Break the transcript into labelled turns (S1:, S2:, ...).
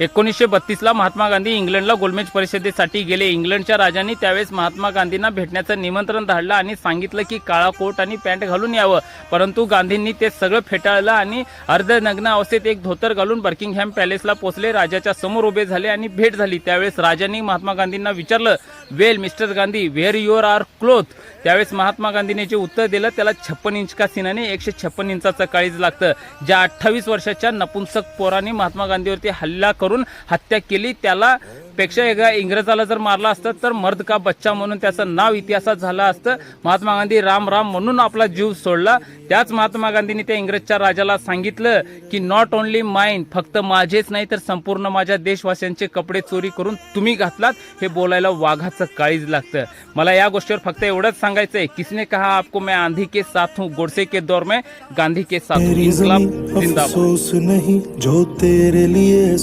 S1: एकोणीसशे बत्तीसला महात्मा गांधी इंग्लंडला गोलमेज परिषदेसाठी गेले. इंग्लंडच्या राजांनी त्यावेळेस महात्मा गांधींना भेटण्याचं निमंत्रण धाडलं आणि सांगितलं की काळा कोट आणि पॅन्ट घालून यावं. परंतु गांधींनी ते सगळं फेटाळलं आणि अर्धनग्न अवस्थेत एक धोतर घालून बर्किंगहॅम पॅलेसला पोहोचले. राजाच्या समोर उभे झाले आणि भेट झाली. त्यावेळेस राजांनी महात्मा गांधींना विचारलं well mister Gandhi where your are cloth त्यावेळेस महात्मा गांधीने जे उत्तर दिलं त्याला छप्पन इंच का सिनाने एकशे छप्पन इंचाचं काळीज लागतं. ज्या अठ्ठावीस वर्षाच्या नपुंसक पोराने महात्मा गांधीवरती हल्ला करून हत्या केली त्याला पेक्षा एका इंग्रजाला जर मारला असतं तर मर्द का बच्चा म्हणून त्याचं नाव इतिहासात झालं असतं. महात्मा गांधी राम राम म्हणून आपला जीव सोडला. त्याच महात्मा गांधींनी त्या इंग्रजच्या राजाला सांगितलं की नॉट ओन्ली माइंड फक्त माझेच नाही तर संपूर्ण माझ्या देशवासियांचे कपडे चोरी करून तुम्ही घातलात. हे बोलायला वाघाचं काळीज लागतं. मला या गोष्टीवर फक्त एवढंच सांगायचंय. किसने कहा आपको मैं आंधी के साथ हूँ गोडसे के दौर में गांधी के साथ हूँ इन्कलाब जिंदाबाद.
S2: जो तेरे लिए